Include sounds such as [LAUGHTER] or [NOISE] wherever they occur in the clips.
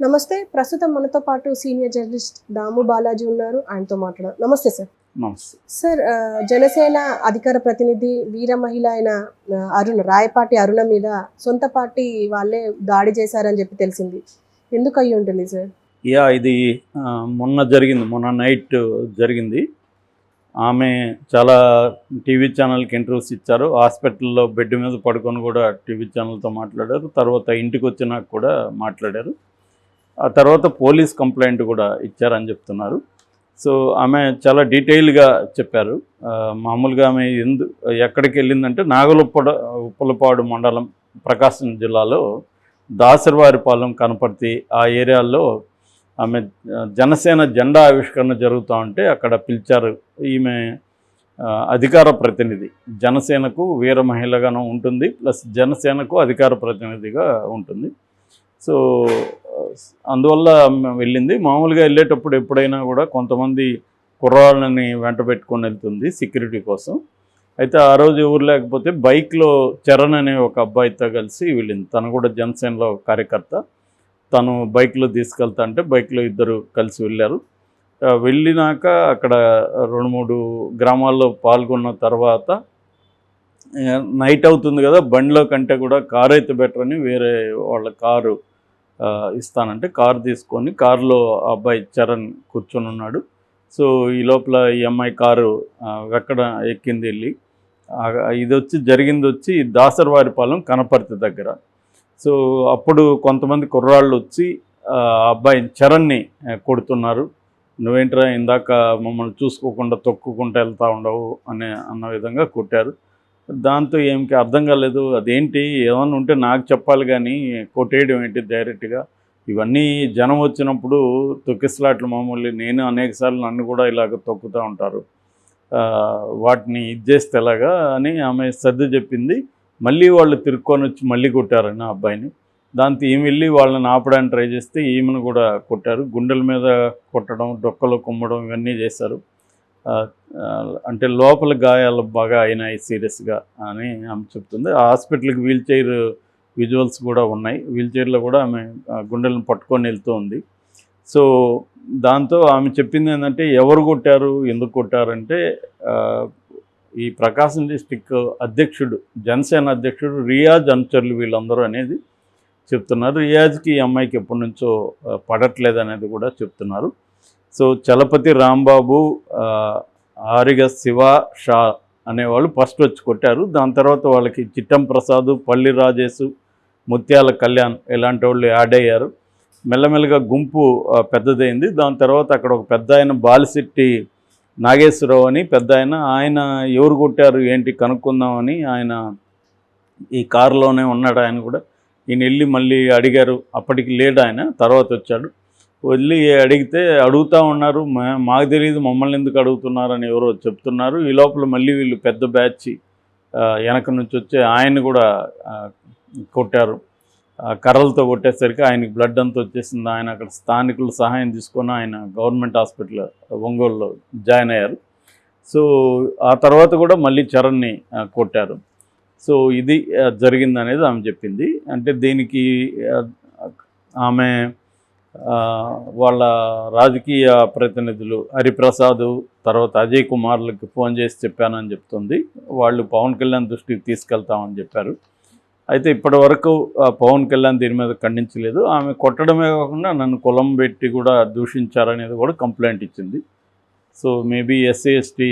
నమస్తే ప్రస్తుతం మనతో పాటు సీనియర్ జర్నలిస్ట్ దాము బాలాజీ ఉన్నారు. ఆయనతో మాట్లాడారు నమస్తే సార్. నమస్తే. సార్ జనసేన అధికార ప్రతినిధి వీర మహిళ అయిన అరుణ రాయపాటి అరుణ మీద సొంత పార్టీ వాళ్ళే దాడి చేశారని చెప్పి తెలిసింది. ఎందుకు అయ్యి ఉంటుంది సార్? యా ఇది మొన్న జరిగింది. మొన్న నైట్ జరిగింది. ఆమె చాలా టీవీ ఛానల్కి ఇంటర్వ్యూస్ ఇచ్చారు. హాస్పిటల్లో బెడ్ మీద పడుకొని కూడా టీవీ ఛానల్తో మాట్లాడారు. తర్వాత ఇంటికి వచ్చినాక కూడా మాట్లాడారు. ఆ తర్వాత పోలీస్ కంప్లైంట్ కూడా ఇచ్చారని చెప్తున్నారు. సో ఆమె చాలా డీటెయిల్గా చెప్పారు. మామూలుగా ఆమె ఎందు ఎక్కడికి వెళ్ళిందంటే నాగలుప్పడ ఉప్పలపాడు మండలం ప్రకాశం జిల్లాలో దాసరివారిపాలెం కనపర్తి ఆ ఏరియాల్లో ఆమె జనసేన జెండా ఆవిష్కరణ జరుగుతూ ఉంటే అక్కడ పిలిచారు ఈమె అధికార ప్రతినిధి. జనసేనకు వీర మహిళగాను ఉంటుంది ప్లస్ జనసేనకు అధికార ప్రతినిధిగా ఉంటుంది. సో అందువల్ల వెళ్ళింది. మామూలుగా వెళ్ళేటప్పుడు ఎప్పుడైనా కూడా కొంతమంది కుర్రాళ్ళని వెంట పెట్టుకొని వెళ్తుంది సెక్యూరిటీ కోసం. అయితే ఆ రోజు ఎవరు లేకపోతే బైక్లో చరణ్ అనే ఒక అబ్బాయితో కలిసి వెళ్ళింది. తను కూడా జనసేనలో కార్యకర్త. తను బైక్లో తీసుకెళ్తా అంటే బైక్లో ఇద్దరు కలిసి వెళ్ళారు. వెళ్ళినాక అక్కడ రెండు మూడు గ్రామాల్లో పాల్గొన్న తర్వాత నైట్ అవుతుంది కదా బండిలో కంటే కూడా కారు అయితే బెటర్ అని వేరే వాళ్ళ కారు ఇస్తానంటే కారు తీసుకొని కారులో అబ్బాయి చరణ్ కూర్చొని ఉన్నాడు. సో ఈ లోపల ఈ అమ్మాయి కారు ఎక్కడ ఎక్కింది వెళ్ళి. ఇది వచ్చి జరిగింది వచ్చి దాసరవారిపాలెం కనపర్తి దగ్గర. సో అప్పుడు కొంతమంది కుర్రాళ్ళు వచ్చి ఆ అబ్బాయి చరణ్ని కొడుతున్నారు. నువ్వేంట్రా ఇందాక మమ్మల్ని చూసుకోకుండా తొక్కుకుంటూ వెళ్తూ ఉండవు అనే అన్న విధంగా కొట్టారు. దాంతో ఏమికి అర్థం కాలేదు. అదేంటి? ఏమన్నా ఉంటే నాకు చెప్పాలి కానీ కొట్టేయడం ఏంటి డైరెక్ట్గా? ఇవన్నీ జనం వచ్చినప్పుడు తొక్కిసలాట్లు మామూలు నేను అనేకసార్లు నన్ను కూడా ఇలాగ తొక్కుతూ ఉంటారు. వాటిని ఇది చేస్తే ఎలాగా అని ఆమె సర్ది చెప్పింది. మళ్ళీ వాళ్ళు తిరుక్కొని వచ్చి మళ్ళీ కొట్టారు నా అబ్బాయిని. దాంతో ఈమె వెళ్ళి వాళ్ళని ఆపడానికి ట్రై చేస్తే ఈమెను కూడా కొట్టారు. గుండెల మీద కొట్టడం డొక్కలు కుమ్మడం ఇవన్నీ చేశారు. అంటే లోపల గాయాలు బాగా అయినాయి సీరియస్గా అని ఆమె చెప్తుంది. ఆ హాస్పిటల్కి వీల్ చైర్ విజువల్స్ కూడా ఉన్నాయి. వీల్ చైర్లో కూడా ఆమె గుండెలను పట్టుకొని వెళ్తూ ఉంది. సో దాంతో ఆమె చెప్పింది ఏంటంటే ఎవరు కొట్టారు ఎందుకు కొట్టారంటే ఈ ప్రకాశం డిస్టిక్ అధ్యక్షుడు జనసేన అధ్యక్షుడు రియాజ్ అనుచరులు వీళ్ళందరూ అనేది చెప్తున్నారు. రియాజ్కి ఈ అమ్మాయికి ఎప్పటి నుంచో పడట్లేదు అనేది కూడా చెప్తున్నారు. సో చలపతి రాంబాబు ఆరిగ శివ షా అనేవాళ్ళు ఫస్ట్ వచ్చి కొట్టారు. దాని తర్వాత వాళ్ళకి చిట్టం ప్రసాద్ పల్లి రాజేష్ ముత్యాల కళ్యాణ్ ఇలాంటి వాళ్ళు యాడ్ అయ్యారు. మెల్లమెల్లగా గుంపు పెద్దదైంది. దాని తర్వాత అక్కడ ఒక పెద్ద ఆయన బాలిశెట్టి నాగేశ్వరరావు అని పెద్ద ఆయన ఆయన ఎవరు కొట్టారు ఏంటి కనుక్కుందామని ఆయన ఈ కారులోనే ఉన్నాడు ఆయన కూడా. ఈయన వెళ్ళి మళ్ళీ అడిగారు. అప్పటికి లేడు ఆయన తర్వాత వచ్చాడు. వదిలి అడిగితే అడుగుతూ ఉన్నారు. మా- మాకు తెలియదు మమ్మల్ని ఎందుకు అడుగుతున్నారని ఎవరో చెప్తున్నారు. ఈ లోపల మళ్ళీ వీళ్ళు పెద్ద బ్యాచ్ వెనక నుంచి వచ్చి ఆయన కూడా కొట్టారు. కర్రలతో కొట్టేసరికి ఆయనకి బ్లడ్ అంతా వచ్చేసింది. ఆయన అక్కడ స్థానికులు సహాయం తీసుకొని ఆయన గవర్నమెంట్ హాస్పిటల్ ఒంగోలులో జాయిన్ అయ్యారు. సో ఆ తర్వాత కూడా మళ్ళీ చరణ్ని కొట్టారు. సో ఇది జరిగింది అనేది ఆమె చెప్పింది. అంటే దీనికి ఆమె వాళ్ళ రాజకీయ ప్రతినిధులు హరిప్రసాద్ తర్వాత అజయ్ కుమార్లకి ఫోన్ చేసి చెప్పానని చెప్తుంది. వాళ్ళు పవన్ కళ్యాణ్ దృష్టికి తీసుకెళ్తామని చెప్పారు. అయితే ఇప్పటి వరకు పవన్ కళ్యాణ్ దీని మీద ఖండించలేదు. ఆమె కొట్టడమే కాకుండా నన్ను కులం పెట్టి కూడా దూషించారనేది కూడా కంప్లైంట్ ఇచ్చింది. So maybe SC ST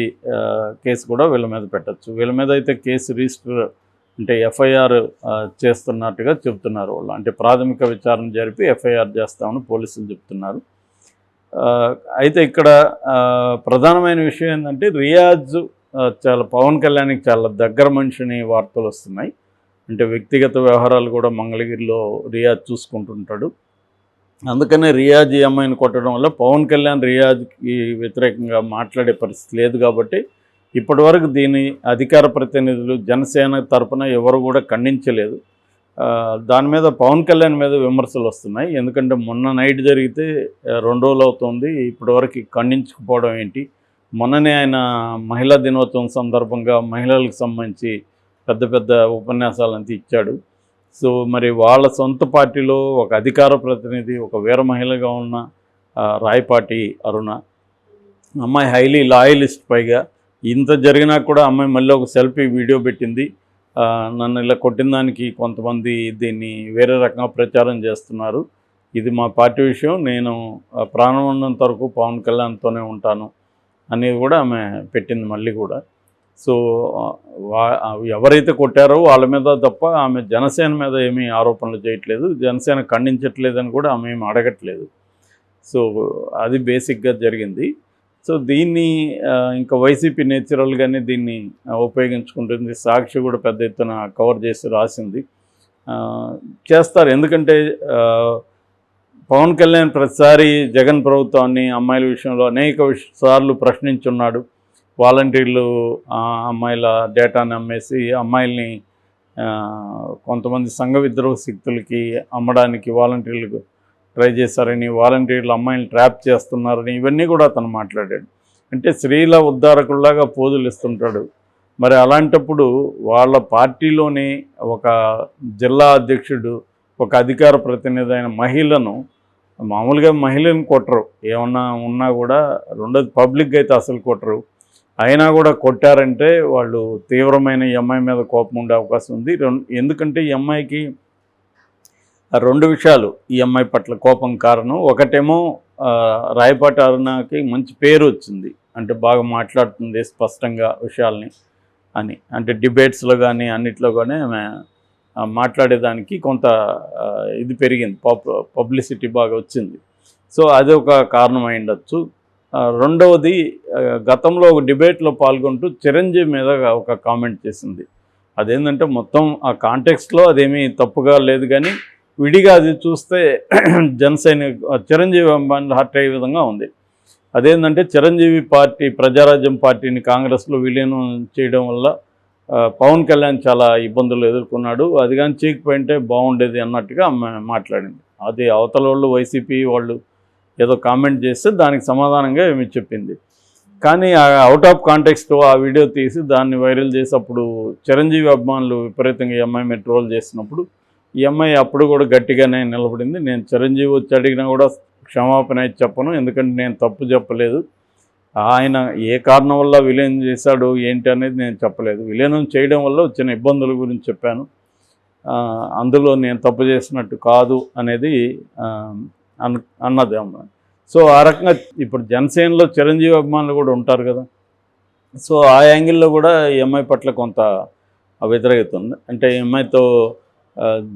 case కూడా వీళ్ళ మీద పెట్టచ్చు. వీళ్ళ మీద అయితే కేసు రిజిస్టర్ అంటే ఎఫ్ఐఆర్ చేస్తున్నట్టుగా చెప్తున్నారు వాళ్ళు. అంటే ప్రాథమిక విచారణ జరిపి ఎఫ్ఐఆర్ చేస్తామని పోలీసులు చెప్తున్నారు అయితే ఇక్కడ ప్రధానమైన విషయం ఏంటంటే రియాజ్ చాలా పవన్ కళ్యాణ్కి చాలా దగ్గర మనిషిని వార్తలు వస్తున్నాయి. అంటే వ్యక్తిగత వ్యవహారాలు కూడా మంగళగిరిలో రియాజ్ చూసుకుంటుంటాడు. అందుకనే రియాజ్ ఈ అమ్మాయిని కొట్టడం వల్ల పవన్ కళ్యాణ్ రియాజ్కి వ్యతిరేకంగా మాట్లాడే పరిస్థితి లేదు కాబట్టి ఇప్పటివరకు దీని అధికార ప్రతినిధులు జనసేన తరపున ఎవరు కూడా ఖండించలేదు. దాని మీద పవన్ కళ్యాణ్ మీద విమర్శలు వస్తున్నాయి. ఎందుకంటే మొన్న నైట్ జరిగితే రెండు రోజులు అవుతుంది. ఇప్పటివరకు ఖండించుకుపోవడం ఏంటి? మొన్ననే ఆయన మహిళా దినోత్సవం సందర్భంగా మహిళలకు సంబంధించి పెద్ద పెద్ద ఉపన్యాసాలంతా ఇచ్చాడు. సో మరి వాళ్ళ సొంత పార్టీలో ఒక అధికార ప్రతినిధి ఒక వీర మహిళగా ఉన్న రాయపాటి అరుణ అమ్మాయి హైలీ లాయలిస్ట్ పైగా ఇంత జరిగినా కూడా అమ్మాయి మళ్ళీ ఒక సెల్ఫీ వీడియో పెట్టింది. నన్ను ఇలా కొట్టిన దానికి కొంతమంది దీన్ని వేరే రకంగా ప్రచారం చేస్తున్నారు. ఇది మా పార్టీ విషయం. నేను ప్రాణం ఉన్నంత వరకు పవన్ కళ్యాణ్తోనే ఉంటాను అనేది కూడా ఆమె పెట్టింది మళ్ళీ కూడా. సో వా- ఎవరైతే కొట్టారో వాళ్ళ మీద తప్ప ఆమె జనసేన మీద ఏమీ ఆరోపణలు చేయట్లేదు. జనసేన ఖండించట్లేదని కూడా ఆమె ఏమి అడగట్లేదు. సో అది బేసిక్గా జరిగింది. సో దీన్ని ఇంకా వైసీపీ నేచురల్గానే దీన్ని ఉపయోగించుకుంటుంది. సాక్షి కూడా పెద్ద ఎత్తున కవర్ చేసి రాసింది. చేస్తారు. ఎందుకంటే పవన్ కళ్యాణ్ ప్రతిసారి జగన్ ప్రభుత్వాన్ని అమ్మాయిల విషయంలో అనేక సార్లు ప్రశ్నించున్నాడు. వాలంటీర్లు అమ్మాయిల డేటాని అమ్మేసి అమ్మాయిల్ని కొంతమంది సంఘ విద్రోహ శక్తులకి అమ్మడానికి వాలంటీర్లకు ట్రై చేశారని వాలంటీర్లు అమ్మాయిలు ట్రాప్ చేస్తున్నారని ఇవన్నీ కూడా అతను మాట్లాడాడు. అంటే స్త్రీల ఉద్ధారకుల్లాగా పోజులు ఇస్తుంటాడు. మరి అలాంటప్పుడు వాళ్ళ పార్టీలోని ఒక జిల్లా అధ్యక్షుడు ఒక అధికార ప్రతినిధి అయిన మహిళను మామూలుగా మహిళను కొట్టరు. ఏమన్నా ఉన్నా కూడా రెండోది పబ్లిక్ అయితే అసలు కొట్టరు. అయినా కూడా కొట్టారంటే వాళ్ళు తీవ్రమైన ఈ అమ్మాయి మీద కోపం ఉండే అవకాశం ఉంది. ఎందుకంటే ఈ అమ్మాయికి రెండు విషయాలు ఈ అమ్మాయి పట్ల కోపం కారణం. ఒకటేమో రాయపాటి అరుణకి మంచి పేరు వచ్చింది. అంటే బాగా మాట్లాడుతుంది స్పష్టంగా విషయాల్ని అని. అంటే డిబేట్స్లో కానీ అన్నిట్లో కానీ ఆమె మాట్లాడేదానికి కొంత ఇది పెరిగింది. పబ్లిసిటీ బాగా వచ్చింది. సో అది ఒక కారణం అయి ఉండొచ్చు రెండవది గతంలో ఒక డిబేట్లో పాల్గొంటూ చిరంజీవి మీద ఒక కామెంట్ చేసింది. అదేంటంటే మొత్తం ఆ కాంటెక్స్ట్లో అదేమీ తప్పుగా లేదు కానీ విడిగా అది చూస్తే [CLEARS THROAT] జనసేన చిరంజీవి అభిమానులు హర్ట్ అయ్యే విధంగా ఉంది. అదేంటంటే చిరంజీవి పార్టీ ప్రజారాజ్యం పార్టీని కాంగ్రెస్లో విలీనం చేయడం వల్ల పవన్ కళ్యాణ్ చాలా ఇబ్బందులు ఎదుర్కొన్నాడు. అది కానీ చేయకపోయింటే బాగుండేది అన్నట్టుగా మాట్లాడింది. అది అవతల వాళ్ళు వైసీపీ వాళ్ళు ఏదో కామెంట్ చేస్తే దానికి సమాధానంగా ఏమి చెప్పింది. కానీ అవుట్ ఆఫ్ కాంటెక్స్ట్ ఆ వీడియో తీసి దాన్ని వైరల్ చేసి అప్పుడు చిరంజీవి అభిమానులు విపరీతంగా ఈ అమ్మాయి మీద ట్రోల్ చేసినప్పుడు ఈ అమ్మాయి అప్పుడు కూడా గట్టిగానే నిలబడింది. నేను చిరంజీవి వచ్చి అడిగినా కూడా క్షమాపణ అయితే చెప్పను. ఎందుకంటే నేను తప్పు చెప్పలేదు. ఆయన ఏ కారణం వల్ల విలీనం చేశాడు ఏంటి అనేది నేను చెప్పలేదు. విలీనం చేయడం వల్ల వచ్చిన ఇబ్బందుల గురించి చెప్పాను. అందులో నేను తప్పు చేసినట్టు కాదు అనేది అన్ అన్నది అమ్మ. సో ఆ రకంగా ఇప్పుడు జనసేనలో చిరంజీవి అభిమానులు కూడా ఉంటారు కదా. సో ఆ యాంగిల్లో కూడా ఈ అమ్మాయి పట్ల కొంత వ్యతిరేకత ఉంది. అంటే ఈ అమ్మాయితో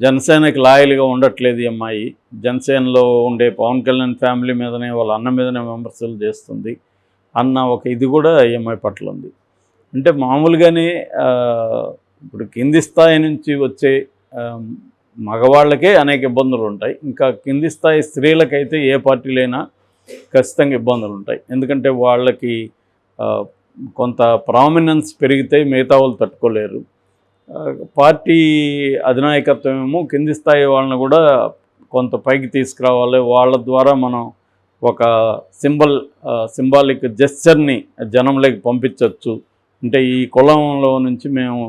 జనసేనకి లాయల్గా ఉండట్లేదు ఈ అమ్మాయి. జనసేనలో ఉండే పవన్ కళ్యాణ్ ఫ్యామిలీ మీదనే వాళ్ళ అన్న మీదనే విమర్శలు చేస్తుంది. అన్న ఒక ఇది కూడా ఈ అమ్మాయి పట్ల ఉంది. అంటే మామూలుగానే ఇప్పుడు కింది స్థాయి నుంచి వచ్చే మగవాళ్ళకే అనేక ఇబ్బందులు ఉంటాయి. ఇంకా కింది స్థాయి స్త్రీలకైతే ఏ పార్టీలైనా ఖచ్చితంగా ఇబ్బందులు ఉంటాయి. ఎందుకంటే వాళ్ళకి కొంత ప్రామినెన్స్ పెరిగితే మిగతా వాళ్ళు తట్టుకోలేరు. పార్టీ అధినాయకత్వం ఏమో కింది స్థాయి వాళ్ళని కూడా కొంత పైకి తీసుకురావాలి. వాళ్ళ ద్వారా మనం ఒక సింబల్ సింబాలిక్ జెస్చర్ని జనంలోకి పంపించవచ్చు అంటే ఈ కులంలో నుంచి మేము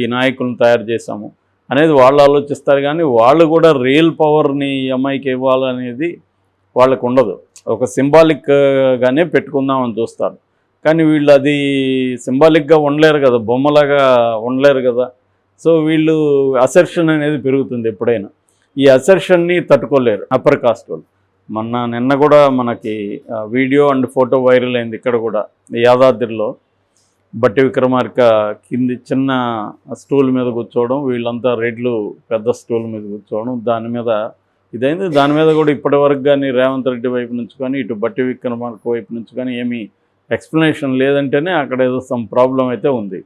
ఈ నాయకులను తయారు చేశాము అనేది వాళ్ళు ఆలోచిస్తారు కానీ వాళ్ళు కూడా రియల్ పవర్ని ఈ అమ్మాయికి ఇవ్వాలనేది వాళ్ళకు ఉండదు. ఒక సింబాలిక్గానే పెట్టుకుందామని చూస్తారు. కానీ వీళ్ళు అది సింబాలిక్గా ఉండలేరు కదా బొమ్మలాగా ఉండలేరు కదా. సో వీళ్ళు అసెర్షన్ అనేది పెరుగుతుంది ఎప్పుడైనా. ఈ అసెర్షన్ని తట్టుకోలేరు అప్పర్ కాస్ట్ వాళ్ళు. మొన్న నిన్న కూడా మనకి వీడియో అండ్ ఫోటో వైరల్ అయింది ఇక్కడ కూడా యాదాద్రిలో. బట్టి విక్రమార్క కింది చిన్న స్టూల్ మీద కూర్చోవడం వీళ్ళంతా రెడ్లు పెద్ద స్టూల్ మీద కూర్చోవడం దాని మీద ఇదైంది. దాని మీద కూడా ఇప్పటి వరకు కానీ రేవంత్ రెడ్డి వైపు నుంచి కానీ ఇటు బట్టి విక్రమార్క వైపు నుంచి కానీ ఏమీ ఎక్స్ప్లెనేషన్ లేదంటేనే అక్కడ ఏదో సమ్ ప్రాబ్లం అయితే ఉంది.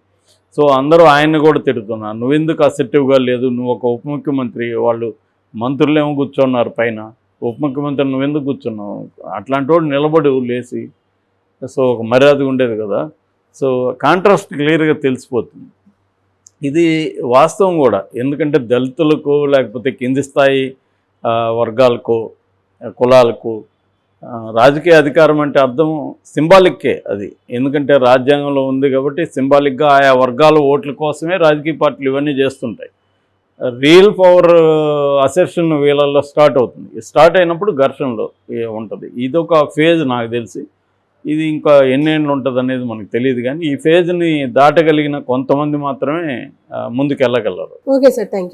సో అందరూ ఆయన్ని కూడా తిడుతున్నారు. నువ్వెందుకు అసెప్టివ్గా లేదు? నువ్వు ఒక ఉప ముఖ్యమంత్రి వాళ్ళు మంత్రులేమో కూర్చోన్నారు కూర్చున్నారు పైన. ఉప ముఖ్యమంత్రి నువ్వెందుకు కూర్చున్నావు? అట్లాంటి వాడు నిలబడి లేచి సో ఒక మర్యాద ఉండేది కదా. సో కాంట్రాస్ట్ క్లియర్గా తెలిసిపోతుంది. ఇది వాస్తవం కూడా. ఎందుకంటే దళితులకు లేకపోతే కింది స్థాయి వర్గాలకు కులాలకు రాజకీయ అధికారం అంటే అర్థం సింబాలిక్కే అది. ఎందుకంటే రాజ్యాంగంలో ఉంది కాబట్టి సింబాలిక్గా ఆయా వర్గాల ఓట్ల కోసమే రాజకీయ పార్టీలు ఇవన్నీ చేస్తుంటాయి. రియల్ పవర్ అసెప్షన్ వీళ్ళల్లో స్టార్ట్ అవుతుంది. స్టార్ట్ అయినప్పుడు ఘర్షణలో ఉంటుంది ఉంటుంది. ఇదొక ఫేజ్ నాకు తెలిసి. ఇది ఇంకా ఎన్నేళ్ళు ఉంటుంది అనేది మనకు తెలియదు కానీ ఈ ఫేజ్ని దాటగలిగిన కొంతమంది మాత్రమే ముందుకు వెళ్ళగలరు ఓకే సార్ థ్యాంక్ యూ